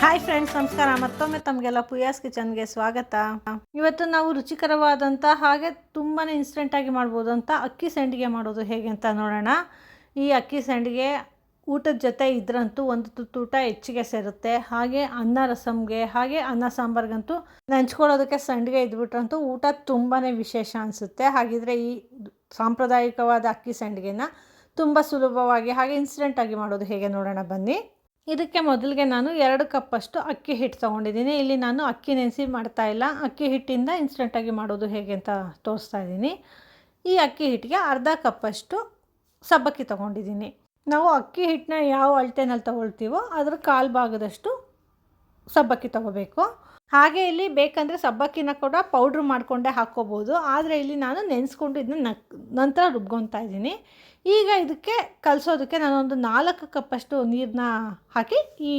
Hi friends ನಮಸ್ಕಾರ. ಮತ್ತೊಮ್ಮೆ ತಮಗೆಲ್ಲ ಪುಯಾಸ್ ಕಿಚನ್ಗೆ ಸ್ವಾಗತ. ಇವತ್ತು ನಾವು ರುಚಿಕರವಾದಂಥ ಹಾಗೆ ತುಂಬಾ ಇನ್ಸ್ಟೆಂಟಾಗಿ ಮಾಡ್ಬೋದು ಅಂತ ಅಕ್ಕಿ ಸಂಡಿಗೆ ಮಾಡೋದು ಹೇಗೆ ಅಂತ ನೋಡೋಣ. ಈ ಅಕ್ಕಿ ಸಂಡಿಗೆ ಊಟದ ಜೊತೆ ಇದ್ರಂತೂ ಒಂದು ತುತ್ತು ಊಟ ಹೆಚ್ಚಿಗೆ ಸೇರುತ್ತೆ. ಹಾಗೆ ಅನ್ನ ರಸಮ್ಗೆ ಹಾಗೆ ಅನ್ನ ಸಾಂಬಾರ್ಗಂತೂ ನೆಂಚ್ಕೊಳ್ಳೋದಕ್ಕೆ ಸಂಡಿಗೆ ಇದ್ಬಿಟ್ರಂತೂ ಊಟ ತುಂಬಾ ವಿಶೇಷ ಅನಿಸುತ್ತೆ. ಹಾಗಿದ್ರೆ ಈ ಸಾಂಪ್ರದಾಯಿಕವಾದ ಅಕ್ಕಿ ಸಂಡಿಗೆನ ತುಂಬ ಸುಲಭವಾಗಿ ಹಾಗೆ ಇನ್ಸ್ಟೆಂಟಾಗಿ ಮಾಡೋದು ಹೇಗೆ ನೋಡೋಣ ಬನ್ನಿ. ಇದಕ್ಕೆ ಮೊದಲಿಗೆ ನಾನು ಎರಡು ಕಪ್ಪಷ್ಟು ಅಕ್ಕಿ ಹಿಟ್ಟು ತೊಗೊಂಡಿದ್ದೀನಿ. ಇಲ್ಲಿ ನಾನು ಅಕ್ಕಿ ನೆನೆಸಿ ಮಾಡ್ತಾ ಇಲ್ಲ. ಅಕ್ಕಿ ಹಿಟ್ಟಿಂದ ಇನ್ಸ್ಟೆಂಟಾಗಿ ಮಾಡೋದು ಹೇಗೆ ಅಂತ ತೋರಿಸ್ತಾ ಇದ್ದೀನಿ. ಈ ಅಕ್ಕಿ ಹಿಟ್ಟಿಗೆ ಅರ್ಧ ಕಪ್ಪಷ್ಟು ಸಬ್ಬಕ್ಕಿ ತೊಗೊಂಡಿದ್ದೀನಿ. ನಾವು ಅಕ್ಕಿ ಹಿಟ್ಟನ್ನ ಯಾವ ಅಳತೆನಲ್ಲಿ ತೊಗೊಳ್ತೀವೋ ಅದರ ಕಾಲು ಭಾಗದಷ್ಟು ಸಬ್ಬಕ್ಕಿ ತೊಗೋಬೇಕು. ಹಾಗೆ ಇಲ್ಲಿ ಬೇಕಂದರೆ ಸಬ್ಬಕ್ಕಿನ ಕೂಡ ಪೌಡ್ರ್ ಮಾಡಿಕೊಂಡೇ ಹಾಕ್ಕೋಬೋದು. ಆದರೆ ಇಲ್ಲಿ ನಾನು ನೆನೆಸ್ಕೊಂಡು ಇದನ್ನ ನಕ್, ನಂತರ ರುಬ್ಕೊತಾ ಇದ್ದೀನಿ. ಈಗ ಇದಕ್ಕೆ ಕಲಿಸೋದಕ್ಕೆ ನಾನೊಂದು ನಾಲ್ಕು ಕಪ್ಪಷ್ಟು ನೀರನ್ನ ಹಾಕಿ ಈ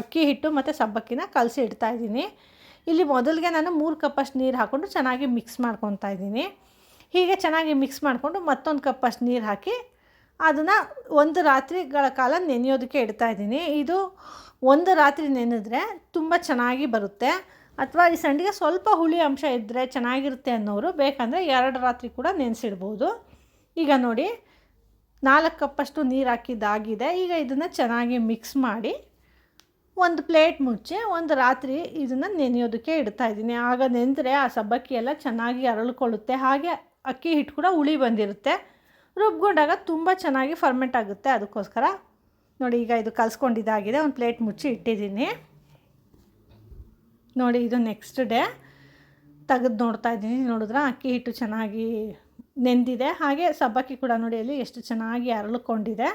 ಅಕ್ಕಿ ಹಿಟ್ಟು ಮತ್ತು ಸಬ್ಬಕ್ಕಿನ ಕಲಸಿ ಇಡ್ತಾ ಇದ್ದೀನಿ. ಇಲ್ಲಿ ಮೊದಲಿಗೆ ನಾನು ಮೂರು ಕಪ್ಪಷ್ಟು ನೀರು ಹಾಕ್ಕೊಂಡು ಚೆನ್ನಾಗಿ ಮಿಕ್ಸ್ ಮಾಡ್ಕೊತಾ ಇದ್ದೀನಿ. ಹೀಗೆ ಚೆನ್ನಾಗಿ ಮಿಕ್ಸ್ ಮಾಡಿಕೊಂಡು ಮತ್ತೊಂದು ಕಪ್ಪಷ್ಟು ನೀರು ಹಾಕಿ ಅದನ್ನು ಒಂದು ರಾತ್ರಿಗಳ ಕಾಲ ನೆನೆಯೋದಕ್ಕೆ ಇಡ್ತಾ ಇದ್ದೀನಿ. ಇದು ಒಂದು ರಾತ್ರಿ ನೆನೆದ್ರೆ ತುಂಬ ಚೆನ್ನಾಗಿ ಬರುತ್ತೆ. ಅಥವಾ ಈ ಸಂಡಿಗೆ ಸ್ವಲ್ಪ ಹುಳಿ ಅಂಶ ಇದ್ದರೆ ಚೆನ್ನಾಗಿರುತ್ತೆ ಅನ್ನೋರು ಬೇಕಂದರೆ ಎರಡು ರಾತ್ರಿ ಕೂಡ ನೆನೆಸಿಡ್ಬೋದು. ಈಗ ನೋಡಿ, ನಾಲ್ಕು ಕಪ್ಪಷ್ಟು ನೀರು ಹಾಕಿದ್ದಾಗಿದೆ ಈಗ ಇದನ್ನು ಚೆನ್ನಾಗಿ ಮಿಕ್ಸ್ ಮಾಡಿ ಒಂದು ಪ್ಲೇಟ್ ಮುಚ್ಚಿ ಒಂದು ರಾತ್ರಿ ಇದನ್ನು ನೆನೆಯೋದಕ್ಕೆ ಇಡ್ತಾ ಇದ್ದೀನಿ. ಆಗ ನೆನೆದ್ರೆ ಆ ಸಬ್ಬಕ್ಕಿ ಎಲ್ಲ ಚೆನ್ನಾಗಿ ಅರಳ್ಕೊಳ್ಳುತ್ತೆ. ಹಾಗೆ ಅಕ್ಕಿ ಹಿಟ್ಟು ಕೂಡ ಹುಳಿ ಬಂದಿರುತ್ತೆ. ರುಬ್ಕೊಂಡಾಗ ತುಂಬ ಚೆನ್ನಾಗಿ ಫರ್ಮೆಂಟ್ ಆಗುತ್ತೆ. ಅದಕ್ಕೋಸ್ಕರ ನೋಡಿ ಈಗ ಇದು ಕಲಿಸ್ಕೊಂಡಿದ್ದಾಗಿದೆ. ಒಂದು ಪ್ಲೇಟ್ ಮುಚ್ಚಿ ಇಟ್ಟಿದ್ದೀನಿ. ನೋಡಿ ಇದು ನೆಕ್ಸ್ಟ್ ಡೇ ತೆಗೆದು ನೋಡ್ತಾ ಇದ್ದೀನಿ. ನೋಡಿದ್ರೆ ಅಕ್ಕಿ ಹಿಟ್ಟು ಚೆನ್ನಾಗಿ ನೆಂದಿದೆ. ಹಾಗೆ ಸಬ್ಬಕ್ಕಿ ಕೂಡ ನೋಡಿ ಅಲ್ಲಿ ಎಷ್ಟು ಚೆನ್ನಾಗಿ ಅರಳ್ಕೊಂಡಿದೆ.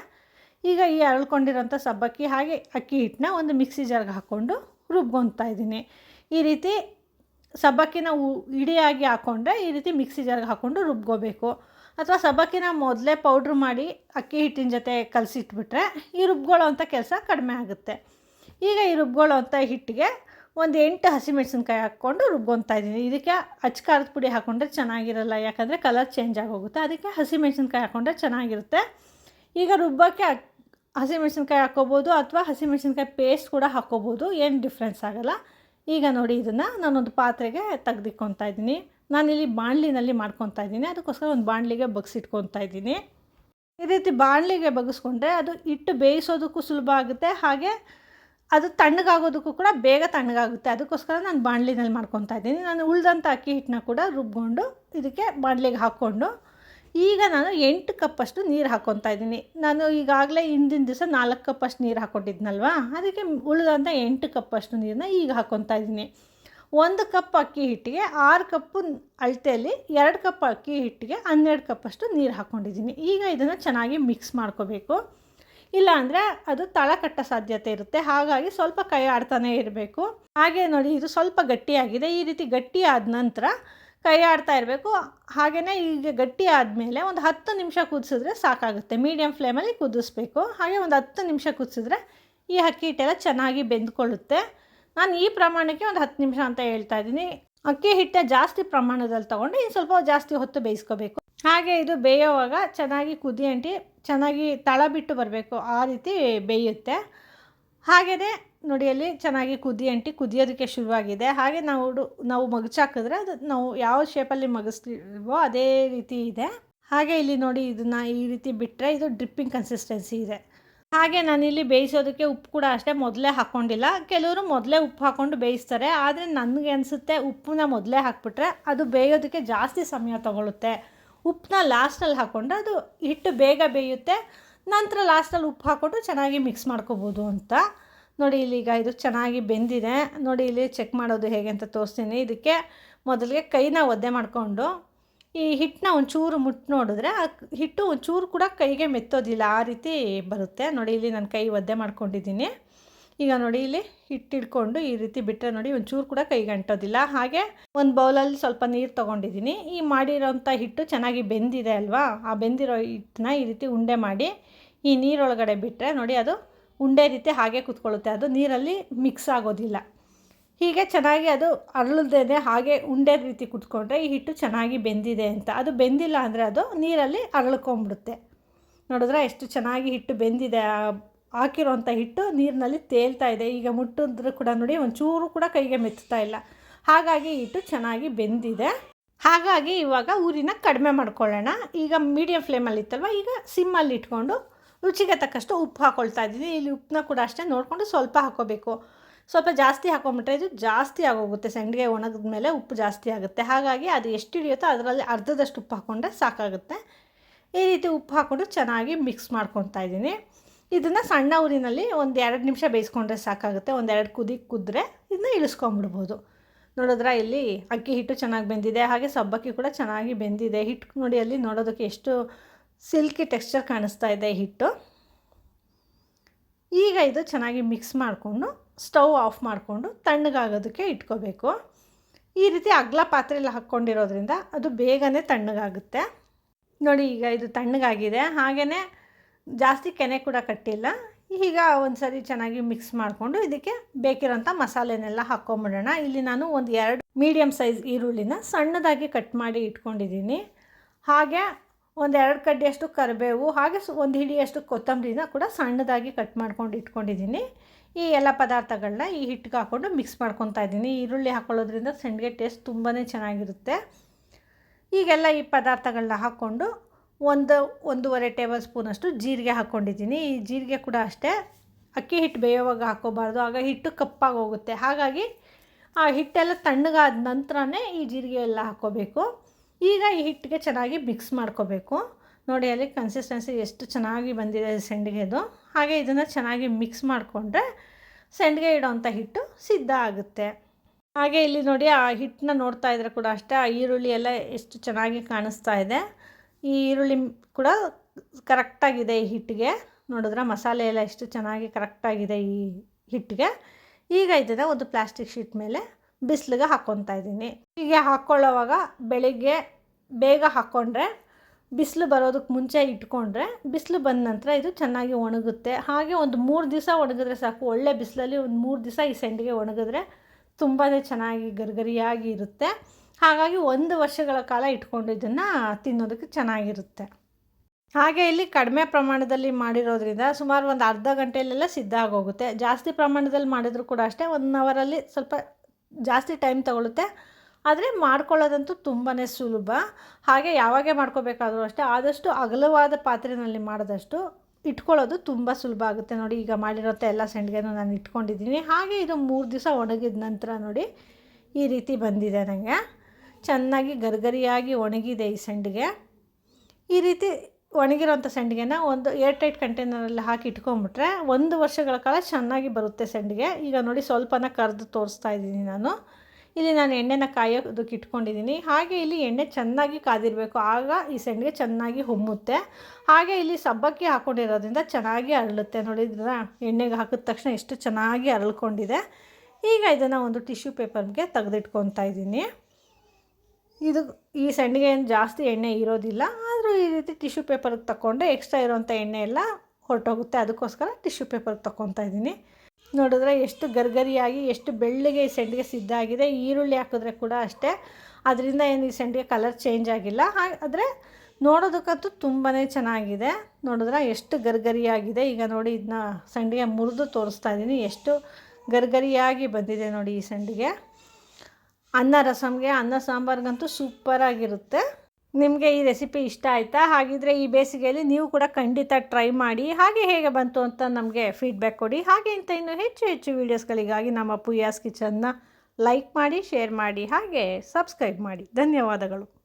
ಈಗ ಈ ಅರಳ್ಕೊಂಡಿರೋಂಥ ಸಬ್ಬಕ್ಕಿ ಹಾಗೆ ಅಕ್ಕಿ ಹಿಟ್ಟನ್ನ ಒಂದು ಮಿಕ್ಸಿ ಜಾರ್ಗೆ ಹಾಕ್ಕೊಂಡು ರುಬ್ಕೊತಾ ಇದ್ದೀನಿ. ಈ ರೀತಿ ಸಬ್ಬಕ್ಕಿನ ಇಡಿಯಾಗಿ ಹಾಕ್ಕೊಂಡ್ರೆ ಈ ರೀತಿ ಮಿಕ್ಸಿ ಜಾರ್ಗೆ ಹಾಕ್ಕೊಂಡು ರುಬ್ಕೋಬೇಕು. ಅಥವಾ ಸಬ್ಬಕ್ಕಿನ ಮೊದಲೇ ಪೌಡ್ರ್ ಮಾಡಿ ಅಕ್ಕಿ ಹಿಟ್ಟಿನ ಜೊತೆ ಕಲಸಿಟ್ಬಿಟ್ರೆ ಈ ರುಬ್ಕೊಳ್ಳೋ ಅಂಥ ಕೆಲಸ ಕಡಿಮೆ ಆಗುತ್ತೆ. ಈಗ ಈ ರುಬ್ಕೊಳ್ಳೋ ಅಂಥ ಹಿಟ್ಟಿಗೆ ಒಂದು ಎಂಟು ಹಸಿಮೆಣಸಿನ್ಕಾಯಿ ಹಾಕ್ಕೊಂಡು ರುಬ್ಕೊತಾ ಇದ್ದೀನಿ. ಇದಕ್ಕೆ ಅಚ್ಚ ಖಾರದ ಪುಡಿ ಹಾಕ್ಕೊಂಡ್ರೆ ಚೆನ್ನಾಗಿರಲ್ಲ, ಯಾಕಂದರೆ ಕಲರ್ ಚೇಂಜ್ ಆಗೋಗುತ್ತೆ. ಅದಕ್ಕೆ ಹಸಿಮೆಣಸಿನ್ಕಾಯಿ ಹಾಕ್ಕೊಂಡ್ರೆ ಚೆನ್ನಾಗಿರುತ್ತೆ. ಈಗ ರುಬ್ಬಕ್ಕೆ ಹಸಿಮೆಣಸಿನ್ಕಾಯಿ ಹಾಕ್ಕೋಬೋದು ಅಥವಾ ಹಸಿಮೆಣಸಿನ್ಕಾಯಿ ಪೇಸ್ಟ್ ಕೂಡ ಹಾಕ್ಕೋಬೋದು, ಏನು ಡಿಫ್ರೆನ್ಸ್ ಆಗೋಲ್ಲ. ಈಗ ನೋಡಿ, ಇದನ್ನು ನಾನೊಂದು ಪಾತ್ರೆಗೆ ತೆಗ್ದಿಕ್ಕೊತಾ ಇದ್ದೀನಿ. ನಾನಿಲ್ಲಿ ಬಾಣಲಿನಲ್ಲಿ ಮಾಡ್ಕೊತಾ ಇದ್ದೀನಿ. ಅದಕ್ಕೋಸ್ಕರ ಒಂದು ಬಾಣಲಿಗೆ ಬಗ್ಸಿಟ್ಕೊತಾ ಇದ್ದೀನಿ. ಈ ರೀತಿ ಬಾಣಲಿಗೆ ಬಗ್ಸ್ಕೊಂಡ್ರೆ ಅದು ಹಿಟ್ಟು ಬೇಯಿಸೋದಕ್ಕೂ ಸುಲಭ ಆಗುತ್ತೆ. ಹಾಗೆ ಅದು ತಣ್ಣಗಾಗೋದಕ್ಕೂ ಕೂಡ ಬೇಗ ತಣ್ಣಗಾಗುತ್ತೆ. ಅದಕ್ಕೋಸ್ಕರ ನಾನು ಬಾಣಲಿನಲ್ಲಿ ಮಾಡ್ಕೊತಾ ಇದ್ದೀನಿ. ನಾನು ಉಳ್ದಂಥ ಅಕ್ಕಿ ಹಿಟ್ಟನ್ನ ಕೂಡ ರುಬ್ಕೊಂಡು ಇದಕ್ಕೆ ಬಾಣಲಿಗೆ ಹಾಕ್ಕೊಂಡು ಈಗ ನಾನು ಎಂಟು ಕಪ್ಪಷ್ಟು ನೀರು ಹಾಕ್ಕೊತಾ ಇದ್ದೀನಿ. ನಾನು ಈಗಾಗಲೇ ಹಿಂದಿನ ದಿವಸ ನಾಲ್ಕು ಕಪ್ಪಷ್ಟು ನೀರು ಹಾಕ್ಕೊಂಡಿದ್ನಲ್ವಾ? ಅದಕ್ಕೆ ಉಳಿದಂಥ ಎಂಟು ಕಪ್ಪಷ್ಟು ನೀರನ್ನ ಈಗ ಹಾಕ್ಕೊತಾ ಇದ್ದೀನಿ. ಒಂದು ಕಪ್ ಅಕ್ಕಿ ಹಿಟ್ಟಿಗೆ, ಆರು ಕಪ್ಪು ಅಳತೆಯಲ್ಲಿ ಎರಡು ಕಪ್ ಅಕ್ಕಿ ಹಿಟ್ಟಿಗೆ, ಹನ್ನೆರಡು ಕಪ್ಪಷ್ಟು ನೀರು ಹಾಕ್ಕೊಂಡಿದ್ದೀನಿ. ಈಗ ಇದನ್ನು ಚೆನ್ನಾಗಿ ಮಿಕ್ಸ್ ಮಾಡ್ಕೋಬೇಕು. ಇಲ್ಲ ಅಂದರೆ ಅದು ತಳ ಕಟ್ಟ ಸಾಧ್ಯತೆ ಇರುತ್ತೆ. ಹಾಗಾಗಿ ಸ್ವಲ್ಪ ಕೈ ಆಡ್ತಾನೆ ಇರಬೇಕು. ಹಾಗೆ ನೋಡಿ, ಇದು ಸ್ವಲ್ಪ ಗಟ್ಟಿಯಾಗಿದೆ. ಈ ರೀತಿ ಗಟ್ಟಿ ಆದ ನಂತರ ಕೈ ಆಡ್ತಾ ಇರಬೇಕು. ಹಾಗೆಯೇ ಈಗ ಗಟ್ಟಿ ಆದಮೇಲೆ ಒಂದು ಹತ್ತು ನಿಮಿಷ ಕುದಿಸಿದ್ರೆ ಸಾಕಾಗುತ್ತೆ. ಮೀಡಿಯಮ್ ಫ್ಲೇಮಲ್ಲಿ ಕುದಿಸ್ಬೇಕು. ಹಾಗೆ ಒಂದು ಹತ್ತು ನಿಮಿಷ ಕುದಿಸಿದ್ರೆ ಈ ಅಕ್ಕಿ ಹಿಟ್ಟೆಲ್ಲ ಚೆನ್ನಾಗಿ ಬೆಂದ್ಕೊಳ್ಳುತ್ತೆ. ನಾನು ಈ ಪ್ರಮಾಣಕ್ಕೆ ಒಂದು ಹತ್ತು ನಿಮಿಷ ಅಂತ ಹೇಳ್ತಾ ಇದ್ದೀನಿ. ಅಕ್ಕಿ ಹಿಟ್ಟ ಜಾಸ್ತಿ ಪ್ರಮಾಣದಲ್ಲಿ ತೊಗೊಂಡು ಇನ್ನು ಸ್ವಲ್ಪ ಜಾಸ್ತಿ ಹೊತ್ತು ಬೇಯಿಸ್ಕೋಬೇಕು. ಹಾಗೆ ಇದು ಬೇಯೋವಾಗ ಚೆನ್ನಾಗಿ ಕುದಿ ಅಂಟಿ ಚೆನ್ನಾಗಿ ತಳ ಬಿಟ್ಟು ಬರಬೇಕು. ಆ ರೀತಿ ಬೇಯುತ್ತೆ. ಹಾಗೆಯೇ ನೋಡಿ ಅಲ್ಲಿ ಚೆನ್ನಾಗಿ ಕುದಿ ಅಂಟಿ ಕುದಿಯೋದಕ್ಕೆ ಶುರುವಾಗಿದೆ. ಹಾಗೆ ನಾವು ನಾವು ಮಗಚಾಕಿದ್ರೆ ಅದು ನಾವು ಯಾವ ಶೇಪಲ್ಲಿ ಮಗಿಸ್ತೀವೋ ಅದೇ ರೀತಿ ಇದೆ. ಹಾಗೆ ಇಲ್ಲಿ ನೋಡಿ ಇದನ್ನು ಈ ರೀತಿ ಬಿಟ್ಟರೆ ಇದು ಡ್ರಿಪ್ಪಿಂಗ್ ಕನ್ಸಿಸ್ಟೆನ್ಸಿ ಇದೆ. ಹಾಗೆ ನಾನಿಲ್ಲಿ ಬೇಯಿಸೋದಕ್ಕೆ ಉಪ್ಪು ಕೂಡ ಅಷ್ಟೇ ಮೊದಲೇ ಹಾಕ್ಕೊಂಡಿಲ್ಲ ಕೆಲವರು ಮೊದಲೇ ಉಪ್ಪು ಹಾಕ್ಕೊಂಡು ಬೇಯಿಸ್ತಾರೆ. ಆದರೆ ನನಗೆ ಅನಿಸುತ್ತೆ ಉಪ್ಪನ್ನ ಮೊದಲೇ ಹಾಕ್ಬಿಟ್ರೆ ಅದು ಬೇಯೋದಕ್ಕೆ ಜಾಸ್ತಿ ಸಮಯ ತಗೊಳ್ಳುತ್ತೆ ಉಪ್ಪನ್ನ ಲಾಸ್ಟಲ್ಲಿ ಹಾಕ್ಕೊಂಡ್ರೆ ಅದು ಹಿಟ್ಟು ಬೇಗ ಬೇಯುತ್ತೆ. ನಂತರ ಲಾಸ್ಟಲ್ಲಿ ಉಪ್ಪು ಹಾಕ್ಕೊಂಡು ಚೆನ್ನಾಗಿ ಮಿಕ್ಸ್ ಮಾಡ್ಕೋಬೋದು ಅಂತ. ನೋಡಿ ಇಲ್ಲಿ ಈಗ ಇದು ಚೆನ್ನಾಗಿ ಬೆಂದಿದೆ. ನೋಡಿ ಇಲ್ಲಿ ಚೆಕ್ ಮಾಡೋದು ಹೇಗೆ ಅಂತ ತೋರಿಸ್ತೀನಿ. ಇದಕ್ಕೆ ಮೊದಲಿಗೆ ಕೈನ ಒದ್ದೆ ಮಾಡಿಕೊಂಡು ಈ ಹಿಟ್ಟನ್ನ ಒಂಚೂರು ಮುಟ್ಟು ನೋಡಿದ್ರೆ ಆ ಹಿಟ್ಟು ಒಂಚೂರು ಕೂಡ ಕೈಗೆ ಮೆತ್ತೋದಿಲ್ಲ, ಆ ರೀತಿ ಬರುತ್ತೆ. ನೋಡಿ, ಇಲ್ಲಿ ನಾನು ಕೈ ಒದ್ದೆ ಮಾಡ್ಕೊಂಡಿದ್ದೀನಿ. ಈಗ ನೋಡಿ, ಇಲ್ಲಿ ಹಿಟ್ಟಿಡ್ಕೊಂಡು ಈ ರೀತಿ ಬಿಟ್ಟರೆ ನೋಡಿ ಒಂಚೂರು ಕೂಡ ಕೈಗೆ ಅಂಟೋದಿಲ್ಲ. ಹಾಗೆ ಒಂದು ಬೌಲಲ್ಲಿ ಸ್ವಲ್ಪ ನೀರು ತೊಗೊಂಡಿದ್ದೀನಿ. ಈ ಮಾಡಿರೋಂಥ ಹಿಟ್ಟು ಚೆನ್ನಾಗಿ ಬೆಂದಿದೆ ಅಲ್ವಾ? ಆ ಬೆಂದಿರೋ ಹಿಟ್ಟನ್ನ ಈ ರೀತಿ ಉಂಡೆ ಮಾಡಿ ಈ ನೀರೊಳಗಡೆ ಬಿಟ್ಟರೆ ನೋಡಿ ಅದು ಉಂಡೆ ರೀತಿ ಹಾಗೆ ಕೂತ್ಕೊಳ್ಳುತ್ತೆ. ಅದು ನೀರಲ್ಲಿ ಮಿಕ್ಸ್ ಆಗೋದಿಲ್ಲ. ಹೀಗೆ ಚೆನ್ನಾಗಿ ಅದು ಅರಳದೇನೆ ಹಾಗೆ ಉಂಡೆ ರೀತಿ ಕುತ್ಕೊಂಡ್ರೆ ಈ ಹಿಟ್ಟು ಚೆನ್ನಾಗಿ ಬೆಂದಿದೆ ಅಂತ. ಅದು ಬೆಂದಿಲ್ಲ ಅಂದರೆ ಅದು ನೀರಲ್ಲಿ ಅರಳ್ಕೊಂಬಿಡುತ್ತೆ. ನೋಡಿದ್ರೆ ಎಷ್ಟು ಚೆನ್ನಾಗಿ ಹಿಟ್ಟು ಬೆಂದಿದೆ. ಹಾಕಿರೋಂಥ ಹಿಟ್ಟು ನೀರಿನಲ್ಲಿ ತೇಲ್ತಾ ಇದೆ. ಈಗ ಮುಟ್ಟಿದ್ರು ಕೂಡ ನೋಡಿ, ಒಂಚೂರು ಕೂಡ ಕೈಗೆ ಮೆತ್ತಾ ಇಲ್ಲ. ಹಾಗಾಗಿ ಹಿಟ್ಟು ಚೆನ್ನಾಗಿ ಬೆಂದಿದೆ. ಹಾಗಾಗಿ ಇವಾಗ ಊರಿನ ಕಡಿಮೆ ಮಾಡ್ಕೊಳ್ಳೋಣ. ಈಗ ಮೀಡಿಯಂ ಫ್ಲೇಮಲ್ಲಿ ಇತ್ತಲ್ವ? ಈಗ ಸಿಮ್ಮಲ್ಲಿ ಇಟ್ಕೊಂಡು ರುಚಿಗೆ ತಕ್ಕಷ್ಟು ಉಪ್ಪು ಹಾಕ್ಕೊಳ್ತಾ ಇದ್ದೀನಿ. ಇಲ್ಲಿ ಉಪ್ಪನ್ನ ಕೂಡ ಅಷ್ಟೇ ನೋಡಿಕೊಂಡು ಸ್ವಲ್ಪ ಹಾಕ್ಕೋಬೇಕು ಸ್ವಲ್ಪ ಜಾಸ್ತಿ ಹಾಕೊಂಡ್ಬಿಟ್ರೆ ಇದು ಜಾಸ್ತಿ ಆಗೋಗುತ್ತೆ ಸಂಡಿಗೆ ಒಣಗಿದ ಮೇಲೆ ಉಪ್ಪು ಜಾಸ್ತಿ ಆಗುತ್ತೆ. ಹಾಗಾಗಿ ಅದು ಎಷ್ಟು ಹಿಡಿಯುತ್ತೋ ಅದರಲ್ಲಿ ಅರ್ಧದಷ್ಟು ಉಪ್ಪು ಹಾಕ್ಕೊಂಡ್ರೆ ಸಾಕಾಗುತ್ತೆ. ಈ ರೀತಿ ಉಪ್ಪು ಹಾಕ್ಕೊಂಡು ಚೆನ್ನಾಗಿ ಮಿಕ್ಸ್ ಮಾಡ್ಕೊತಾ ಇದ್ದೀನಿ. ಇದನ್ನು ಸಣ್ಣ ಊರಿನಲ್ಲಿ ಒಂದು ಎರಡು ನಿಮಿಷ ಬೇಯಿಸ್ಕೊಂಡ್ರೆ ಸಾಕಾಗುತ್ತೆ. ಒಂದೆರಡು ಕುದಿ ಕುದ್ರೆ ಇದನ್ನ ಇಳಿಸ್ಕೊಂಬಿಡ್ಬೋದು. ನೋಡಿದ್ರೆ ಇಲ್ಲಿ ಅಕ್ಕಿ ಹಿಟ್ಟು ಚೆನ್ನಾಗಿ ಬೆಂದಿದೆ, ಹಾಗೆ ಸಬ್ಬಕ್ಕಿ ಕೂಡ ಚೆನ್ನಾಗಿ ಬೆಂದಿದೆ. ಹಿಟ್ಟು ನೋಡಿ ಅಲ್ಲಿ ನೋಡೋದಕ್ಕೆ ಎಷ್ಟು ಸಿಲ್ಕಿ ಟೆಕ್ಸ್ಚರ್ ಕಾಣಿಸ್ತಾ ಇದೆ ಹಿಟ್ಟು. ಈಗ ಇದು ಚೆನ್ನಾಗಿ ಮಿಕ್ಸ್ ಮಾಡಿಕೊಂಡು ಸ್ಟವ್ ಆಫ್ ಮಾಡಿಕೊಂಡು ತಣ್ಣಗಾಗೋದಕ್ಕೆ ಇಟ್ಕೋಬೇಕು. ಈ ರೀತಿ ಅಗ್ಲ ಪಾತ್ರೆಯಲ್ಲಿ ಹಾಕ್ಕೊಂಡಿರೋದ್ರಿಂದ ಅದು ಬೇಗನೆ ತಣ್ಣಗಾಗುತ್ತೆ. ನೋಡಿ ಈಗ ಇದು ತಣ್ಣಗಾಗಿದೆ. ಹಾಗೆಯೇ ಜಾಸ್ತಿ ಕೆನೆ ಕೂಡ ಕಟ್ಟಿಲ್ಲ. ಈಗ ಒಂದು ಸರಿ ಚೆನ್ನಾಗಿ ಮಿಕ್ಸ್ ಮಾಡಿಕೊಂಡು ಇದಕ್ಕೆ ಬೇಕಿರೋಂಥ ಮಸಾಲೆನೆಲ್ಲ ಹಾಕ್ಕೊಂಬಿಡೋಣ. ಇಲ್ಲಿ ನಾನು ಒಂದು ಎರಡು ಮೀಡಿಯಮ್ ಸೈಜ್ ಈರುಳ್ಳಿನ ಸಣ್ಣದಾಗಿ ಕಟ್ ಮಾಡಿ ಇಟ್ಕೊಂಡಿದ್ದೀನಿ. ಹಾಗೆ ಒಂದು ಎರಡು ಕಡ್ಡಿಯಷ್ಟು ಕರಿಬೇವು, ಹಾಗೆ ಒಂದು ಹಿಡಿಯಷ್ಟು ಕೊತ್ತಂಬರಿನ ಕೂಡ ಸಣ್ಣದಾಗಿ ಕಟ್ ಮಾಡ್ಕೊಂಡು ಇಟ್ಕೊಂಡಿದ್ದೀನಿ. ಈ ಎಲ್ಲ ಪದಾರ್ಥಗಳನ್ನ ಈ ಹಿಟ್ಟಿಗೆ ಹಾಕ್ಕೊಂಡು ಮಿಕ್ಸ್ ಮಾಡ್ಕೊತಾ ಇದ್ದೀನಿ. ಈರುಳ್ಳಿ ಹಾಕೊಳ್ಳೋದ್ರಿಂದ ಸಂಡಿಗೆ ಟೇಸ್ಟ್ ತುಂಬಾ ಚೆನ್ನಾಗಿರುತ್ತೆ. ಈಗೆಲ್ಲ ಈ ಪದಾರ್ಥಗಳನ್ನ ಹಾಕ್ಕೊಂಡು ಒಂದು, ಒಂದೂವರೆ ಟೇಬಲ್ ಸ್ಪೂನಷ್ಟು ಜೀರಿಗೆ ಹಾಕ್ಕೊಂಡಿದ್ದೀನಿ ಈ ಜೀರಿಗೆ ಕೂಡ ಅಷ್ಟೇ. ಅಕ್ಕಿ ಹಿಟ್ಟು ಬೇಯೋವಾಗ ಹಾಕ್ಕೋಬಾರ್ದು. ಆಗ ಹಿಟ್ಟು ಕಪ್ಪಾಗಿ ಹೋಗುತ್ತೆ. ಹಾಗಾಗಿ ಆ ಹಿಟ್ಟೆಲ್ಲ ತಣ್ಣಗಾದ ನಂತರನೇ ಈ ಜೀರಿಗೆ ಎಲ್ಲ ಹಾಕ್ಕೋಬೇಕು. ಈಗ ಈ ಹಿಟ್ಟಿಗೆ ಚೆನ್ನಾಗಿ ಮಿಕ್ಸ್ ಮಾಡ್ಕೋಬೇಕು. ನೋಡಿ ಅಲ್ಲಿ ಕನ್ಸಿಸ್ಟೆನ್ಸಿ ಎಷ್ಟು ಚೆನ್ನಾಗಿ ಬಂದಿದೆ ಸಂಡಿಗೆದು ಹಾಗೆ ಇದನ್ನು ಚೆನ್ನಾಗಿ ಮಿಕ್ಸ್ ಮಾಡಿಕೊಂಡ್ರೆ ಸಂಡಿಗೆ ಇಡೋವಂಥ ಹಿಟ್ಟು ಸಿದ್ಧ ಆಗುತ್ತೆ. ಹಾಗೆ ಇಲ್ಲಿ ನೋಡಿ ಆ ಹಿಟ್ಟನ್ನ ನೋಡ್ತಾ ಇದ್ರೆ ಕೂಡ ಅಷ್ಟೇ, ಆ ಈರುಳ್ಳಿ ಎಲ್ಲ ಎಷ್ಟು ಚೆನ್ನಾಗಿ ಕಾಣಿಸ್ತಾ ಇದೆ. ಈ ಈರುಳ್ಳಿ ಕೂಡ ಕರೆಕ್ಟಾಗಿದೆ ಈ ಹಿಟ್ಟಿಗೆ. ನೋಡಿದ್ರೆ ಮಸಾಲೆ ಎಲ್ಲ ಎಷ್ಟು ಚೆನ್ನಾಗಿ ಕರೆಕ್ಟಾಗಿದೆ ಈ ಹಿಟ್ಟಿಗೆ. ಈಗ ಇದನ್ನು ಒಂದು ಪ್ಲಾಸ್ಟಿಕ್ ಶೀಟ್ ಮೇಲೆ ಬಿಸಿಲಿಗೆ ಹಾಕ್ಕೊತಾ ಇದ್ದೀನಿ. ಹೀಗೆ ಹಾಕ್ಕೊಳ್ಳೋವಾಗ ಬೆಳಿಗ್ಗೆ ಬೇಗ ಹಾಕ್ಕೊಂಡ್ರೆ ಬಿಸಿಲು ಬರೋದಕ್ಕೆ ಮುಂಚೆ ಇಟ್ಕೊಂಡ್ರೆ ಬಿಸಿಲು ಬಂದ ನಂತರ ಇದು ಚೆನ್ನಾಗಿ ಒಣಗುತ್ತೆ. ಹಾಗೆ ಒಂದು ಮೂರು ದಿವಸ ಒಣಗಿದ್ರೆ ಸಾಕು. ಒಳ್ಳೆ ಬಿಸಿಲಲ್ಲಿ ಒಂದು ಮೂರು ದಿವಸ ಈ ಸಂಡಿಗೆ ಒಣಗಿದ್ರೆ ತುಂಬಾ ಚೆನ್ನಾಗಿ ಗರಿಗರಿಯಾಗಿ ಇರುತ್ತೆ. ಹಾಗಾಗಿ ಒಂದು ವರ್ಷಗಳ ಕಾಲ ಇಟ್ಕೊಂಡು ಇದನ್ನು ತಿನ್ನೋದಕ್ಕೆ ಚೆನ್ನಾಗಿರುತ್ತೆ. ಹಾಗೆ ಇಲ್ಲಿ ಕಡಿಮೆ ಪ್ರಮಾಣದಲ್ಲಿ ಮಾಡಿರೋದ್ರಿಂದ ಸುಮಾರು ಒಂದು ಅರ್ಧ ಗಂಟೆಯಲ್ಲೆಲ್ಲ ಸಿದ್ಧ ಆಗೋಗುತ್ತೆ. ಜಾಸ್ತಿ ಪ್ರಮಾಣದಲ್ಲಿ ಮಾಡಿದರೂ ಕೂಡ ಅಷ್ಟೇ ಒನ್ ಅವರಲ್ಲಿ ಸ್ವಲ್ಪ ಜಾಸ್ತಿ ಟೈಮ್ ತಗೊಳುತ್ತೆ. ಆದರೆ ಮಾಡ್ಕೊಳ್ಳೋದಂತೂ ತುಂಬಾ ಸುಲಭ. ಹಾಗೆ ಯಾವಾಗೇ ಮಾಡ್ಕೋಬೇಕಾದ್ರೂ ಅಷ್ಟೇ, ಆದಷ್ಟು ಅಗಲವಾದ ಪಾತ್ರೆಯಲ್ಲಿ ಮಾಡಿದಷ್ಟು ಇಟ್ಕೊಳ್ಳೋದು ತುಂಬ ಸುಲಭ ಆಗುತ್ತೆ. ನೋಡಿ, ಈಗ ಮಾಡಿರೋಂಥ ಎಲ್ಲ ಸಂಡಿಗೆನೂ ನಾನು ಇಟ್ಕೊಂಡಿದ್ದೀನಿ. ಹಾಗೆ ಇದು ಮೂರು ದಿವಸ ಒಣಗಿದ ನಂತರ ನೋಡಿ, ಈ ರೀತಿ ಬಂದಿದೆ ನನಗೆ ಚೆನ್ನಾಗಿ ಗರ್ಗರಿಯಾಗಿ ಒಣಗಿದೆ ಈ ಸಂಡಿಗೆ ಈ ರೀತಿ ಒಣಗಿರೋಂಥ ಸಂಡಿಗೆನ ಒಂದು ಏರ್ ಟೈಟ್ ಕಂಟೈನರಲ್ಲಿ ಹಾಕಿ ಇಟ್ಕೊಂಬಿಟ್ರೆ ಒಂದು ವರ್ಷಗಳ ಕಾಲ ಚೆನ್ನಾಗಿ ಬರುತ್ತೆ ಸಂಡಿಗೆ ಈಗ ನೋಡಿ, ಸ್ವಲ್ಪನ ಕರೆದು ತೋರಿಸ್ತಾ ಇದ್ದೀನಿ ನಾನು. ಇಲ್ಲಿ ನಾನು ಎಣ್ಣೆನ ಕಾಯೋದಕ್ಕೆ ಇಟ್ಕೊಂಡಿದ್ದೀನಿ. ಹಾಗೆ ಇಲ್ಲಿ ಎಣ್ಣೆ ಚೆನ್ನಾಗಿ ಕಾದಿರಬೇಕು. ಆಗ ಈ ಸಂಡಿಗೆ ಚೆನ್ನಾಗಿ ಹೊಮ್ಮುತ್ತೆ. ಹಾಗೆ ಇಲ್ಲಿ ಸಬ್ಬಕ್ಕಿ ಹಾಕ್ಕೊಂಡಿರೋದ್ರಿಂದ ಚೆನ್ನಾಗಿ ಅರಳುತ್ತೆ ನೋಡಿದ್ರ ಎಣ್ಣೆಗೆ ಹಾಕಿದ ತಕ್ಷಣ ಎಷ್ಟು ಚೆನ್ನಾಗಿ ಅರಳ್ಕೊಂಡಿದೆ. ಈಗ ಇದನ್ನು ಒಂದು ಟಿಶ್ಯೂ ಪೇಪರ್ಗೆ ತೆಗೆದಿಟ್ಕೊತಾ ಇದ್ದೀನಿ. ಇದು ಈ ಸಂಡಿಗೆ ಏನು ಜಾಸ್ತಿ ಎಣ್ಣೆ ಇರೋದಿಲ್ಲ. ಆದರೂ ಈ ರೀತಿ ಟಿಶ್ಯೂ ಪೇಪರ್ಗೆ ತಗೊಂಡು ಎಕ್ಸ್ಟ್ರಾ ಇರೋವಂಥ ಎಣ್ಣೆ ಎಲ್ಲ ಹೊರಟೋಗುತ್ತೆ. ಅದಕ್ಕೋಸ್ಕರ ಟಿಶ್ಯೂ ಪೇಪರ್ಗೆ ತಗೊತಾ ಇದ್ದೀನಿ. ನೋಡಿದ್ರೆ ಎಷ್ಟು ಗರ್ಗರಿಯಾಗಿ, ಎಷ್ಟು ಬೆಳ್ಳಿಗೆ ಈ ಸಂಡಿಗೆ ಸಿದ್ಧ ಆಗಿದೆ. ಈರುಳ್ಳಿ ಹಾಕಿದ್ರೆ ಕೂಡ ಅಷ್ಟೇ. ಅದರಿಂದ ಏನು ಈ ಸಂಡಿಗೆ ಕಲರ್ ಚೇಂಜ್ ಆಗಿಲ್ಲ. ಆದರೆ ನೋಡೋದಕ್ಕಂತೂ ತುಂಬಾ ಚೆನ್ನಾಗಿದೆ. ನೋಡಿದ್ರೆ ಎಷ್ಟು ಗರ್ಗರಿಯಾಗಿದೆ. ಈಗ ನೋಡಿ ಇದನ್ನ ಸಂಡಿಗೆ ಮುರಿದು ತೋರಿಸ್ತಾ ಇದ್ದೀನಿ. ಎಷ್ಟು ಗರ್ಗರಿಯಾಗಿ ಬಂದಿದೆ ನೋಡಿ ಈ ಸಂಡಿಗೆ ಅನ್ನ ರಸಮ್ಗೆ ಅನ್ನ ಸಾಂಬಾರ್ಗಂತೂ ಸೂಪರಾಗಿರುತ್ತೆ ನಿಮಗೆ ಈ ರೆಸಿಪಿ ಇಷ್ಟ ಆಯಿತಾ? ಹಾಗಿದ್ರೆ ಈ ಬೇಸಿಗೆಯಲ್ಲಿ ನೀವು ಕೂಡ ಖಂಡಿತ ಟ್ರೈ ಮಾಡಿ, ಹಾಗೆ ಹೇಗೆ ಬಂತು ಅಂತ ನಮಗೆ ಫೀಡ್ಬ್ಯಾಕ್ ಕೊಡಿ. ಹಾಗೆ ಇಂಥ ಇನ್ನೂ ಹೆಚ್ಚು ಹೆಚ್ಚು ವೀಡಿಯೋಸ್ಗಳಿಗಾಗಿ ನಮ್ಮ ಪುಯಾಸ್ ಕಿಚನ್ನ ಲೈಕ್ ಮಾಡಿ ಶೇರ್ ಮಾಡಿ, ಹಾಗೆ ಸಬ್ಸ್ಕ್ರೈಬ್ ಮಾಡಿ. ಧನ್ಯವಾದಗಳು.